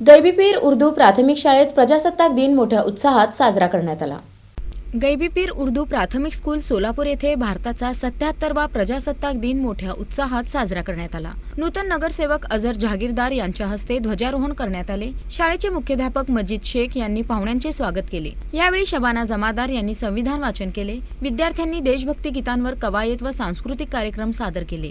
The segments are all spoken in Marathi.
गैबीपीर उर्दू प्राथमिक शाळेत प्रजासत्ताक दिन मोठ्या उत्साहात साजरा करण्यात आला. गैबीपीर उर्दू प्राथमिक स्कूल सोलापूर येथे भारताचा सत्याहत्तरवा प्रजासत्ताक दिन मोठ्या उत्साहात साजरा करण्यात आला. नूतन नगरसेवक अझर जहागीरदार यांच्या हस्ते ध्वजारोहण करण्यात आले. शाळेचे मुख्याध्यापक मजीद शेख यांनी पाहुण्यांचे स्वागत केले. यावेळी शबाना जमादार यांनी संविधान वाचन केले. विद्यार्थ्यांनी देशभक्ती गीतांवर कवायत व सांस्कृतिक कार्यक्रम सादर केले.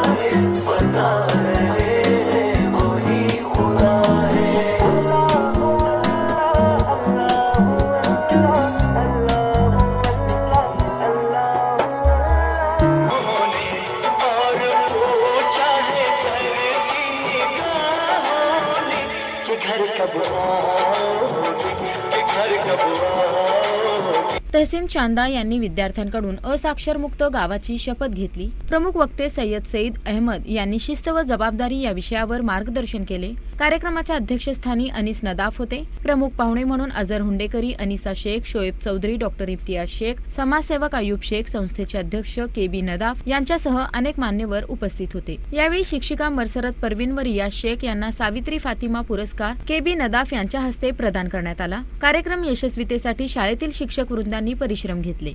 घर कब घर कब तहसीन चांदा यांनी विद्यार्थ्यांकडून असाक्षरमुक्त गावाची शपथ घेतली. प्रमुख वक्ते सय्यद सईद अहमद यांनी शिस्त व जबाबदारी या विषयावर मार्गदर्शन केले. कार्यक्रमाच्या अध्यक्षस्थानी अनिस नदाफ होते. प्रमुख पाहुणे म्हणून अझर हुंडेकरी अनिसा शेख शोएब चौधरी डॉक्टर इम्तियाज शेख समाजसेवक आयुब शेख संस्थेचे अध्यक्ष के बी नदाफ यांच्यासह अनेक मान्यवर उपस्थित होते. यावेळी शिक्षिका मरसरत परवीन व रिया शेख यांना सावित्री फातिमा पुरस्कार के बी नदाफ यांच्या हस्ते प्रदान करण्यात आला. कार्यक्रम यशस्वीतेसाठी शाळेतील शिक्षक वृंदांनी परिश्रम घेतले.